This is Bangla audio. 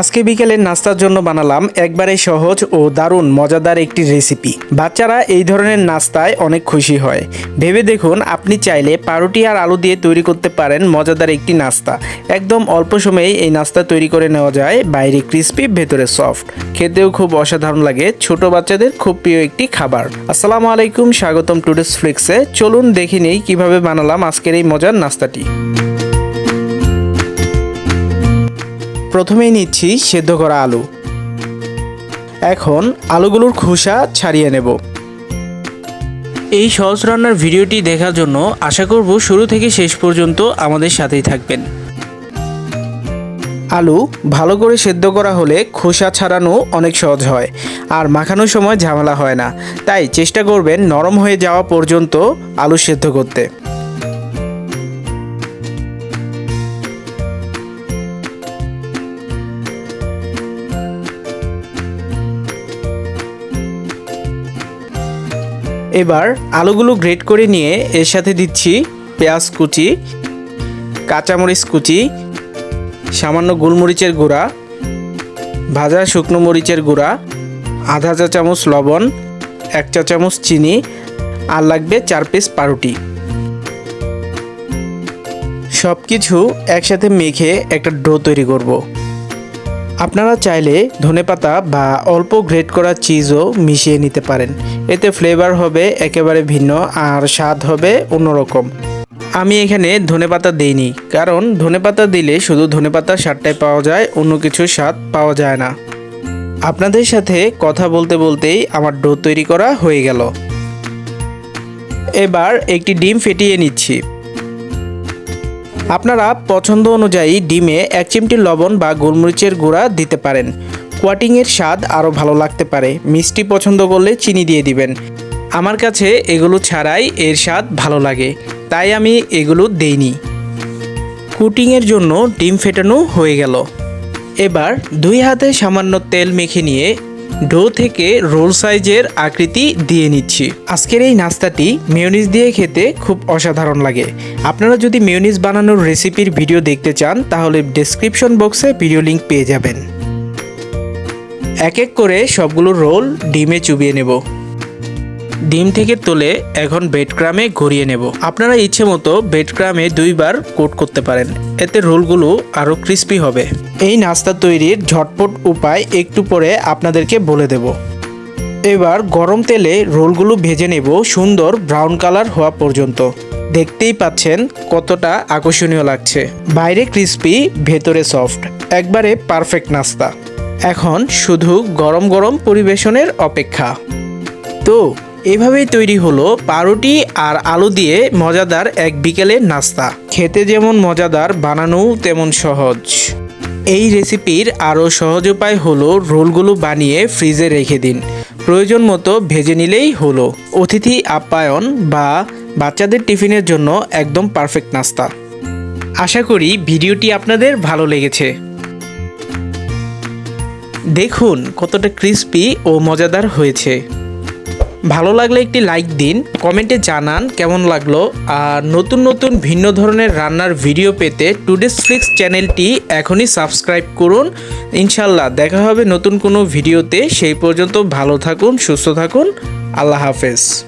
আজকে বিকেলের নাস্তার জন্য বানালাম একবারে সহজ ও দারুণ মজাদার একটি রেসিপি। বাচ্চারা এই ধরনের নাস্তায় অনেক খুশি হয়। ভেবে দেখুন, আপনি চাইলে পাউরুটি আর আলু দিয়ে তৈরি করতে পারেন মজাদার একটি নাস্তা। একদম অল্প সময়েই এই নাস্তা তৈরি করে নেওয়া যায়, বাইরে ক্রিস্পি, ভেতরে সফট। খেতেও খুব অসাধারণ লাগে, ছোট বাচ্চাদের খুব প্রিয় একটি খাবার। আসসালামু আলাইকুম, স্বাগতম টুডেস ফ্লিক্সে। চলুন দেখে নেই কীভাবে বানালাম আজকের এই মজার নাস্তাটি। প্রথমেই নিচ্ছি সেদ্ধ করা আলু। এখন আলুগুলোর খোসা ছাড়িয়ে নেব। এই সহজ রান্নার ভিডিওটি দেখার জন্য আশা করব শুরু থেকে শেষ পর্যন্ত আমাদের সাথেই থাকবেন। আলু ভালো করে সেদ্ধ করা হলে খোসা ছাড়ানো অনেক সহজ হয়, আর মাখানোর সময় ঝামেলা হয় না। তাই চেষ্টা করবেন নরম হয়ে যাওয়া পর্যন্ত আলু সেদ্ধ করতে। এবার আলুগুলো গ্রেট করে নিয়ে এর সাথে দিচ্ছি পেঁয়াজ কুচি, কাঁচামরিচ কুচি, সামান্য গোলমরিচের গুঁড়া, ভাজা শুকনো মরিচের গুঁড়া, আধা চা চামচ লবণ, এক চা চামচ চিনি আর লাগবে চার পিস পাউরুটি সব কিছু একসাথে মেখে একটা ডো তৈরি করব। আপনারা চাইলে ধনেপাতা বা অল্প গ্রেট করা চিজও মিশিয়ে নিতে পারেন। এতে ফ্লেভার হবে একেবারে ভিন্ন আর স্বাদ হবে অন্যরকম। আমি এখানে ধনেপাতা দিইনি, কারণ ধনেপাতা দিলে শুধু ধনেপাতার স্বাদটাই পাওয়া যায়, অন্য কিছুর স্বাদ পাওয়া যায় না। আপনাদের সাথে কথা বলতে বলতেই আমার ডো তৈরি করা হয়ে গেল। এবার একটি ডিম ফেটিয়ে নিচ্ছি। আপনারা পছন্দ অনুযায়ী ডিমে এক চিমটি লবণ বা গোলমরিচের গুঁড়া দিতে পারেন। কোয়াটিংয়ের স্বাদ আরও ভালো লাগতে পারে। মিষ্টি পছন্দ করলে চিনি দিয়ে দিবেন। আমার কাছে এগুলো ছাড়াই এর স্বাদ ভালো লাগে, তাই আমি এগুলো দেইনি। কুটিংয়ের জন্য ডিম ফেটানো হয়ে গেল। এবার দুই হাতে সামান্য তেল মেখে নিয়ে ডো থেকে রোল সাইজের আকৃতি দিয়ে নিচ্ছি। আজকের এই নাস্তাটি মেয়নিজ দিয়ে খেতে খুব অসাধারণ লাগে। আপনারা যদি মেয়নিজ বানানোর রেসিপির ভিডিও দেখতে চান, তাহলে ডেসক্রিপশন বক্সে ভিডিও লিঙ্ক পেয়ে যাবেন। এক এক করে সবগুলো রোল ডিমে চুবিয়ে নেব। ডিম থেকে তুলে এখন বেডক্রামে ঘুরিয়ে নেব। আপনারা ইচ্ছে মতো বেডক্রামে দুইবার কোট করতে পারেন। এতে রোলগুলো আরও ক্রিস্পি হবে। এই নাস্তা তৈরির ঝটপট উপায় একটু পরে আপনাদেরকে বলে দেব। এবার গরম তেলে রোলগুলো ভেজে নেব সুন্দর ব্রাউন কালার হওয়া পর্যন্ত। দেখতেই পাচ্ছেন কতটা আকর্ষণীয় লাগছে। বাইরে ক্রিস্পি, ভেতরে সফট। একবারে পারফেক্ট নাস্তা। এখন শুধু গরম গরম পরিবেশনের অপেক্ষা। তো এভাবেই তৈরি হলো পাউরুটি আর আলু দিয়ে মজাদার এক বিকেলের নাস্তা। খেতে যেমন মজাদার, বানানোও তেমন সহজ। এই রেসিপির আরও সহজ উপায় হলো রোলগুলো বানিয়ে ফ্রিজে রেখে দিন। প্রয়োজন মতো ভেজে নিলেই হলো। অতিথি, আপ্যায়ন বা বাচ্চাদের টিফিনের জন্য একদম পারফেক্ট নাস্তা। আশা করি ভিডিওটি আপনাদের ভালো লেগেছে। দেখুন কতটা ক্রিস্পি ও মজাদার হয়েছে। ভালো লাগলে একটি লাইক দিন কমেন্টে জানান কেমন লাগল। আর নতুন নতুন ভিন্ন ধরনের রান্নার ভিডিও পেতে টুডেস ফ্লিক্স চ্যানেলটি এখনই সাবস্ক্রাইব করুন। ইনশাল্লাহ দেখা হবে নতুন কোনো ভিডিওতে সেই পর্যন্ত ভালো থাকুন, সুস্থ থাকুন। আল্লাহ হাফেজ।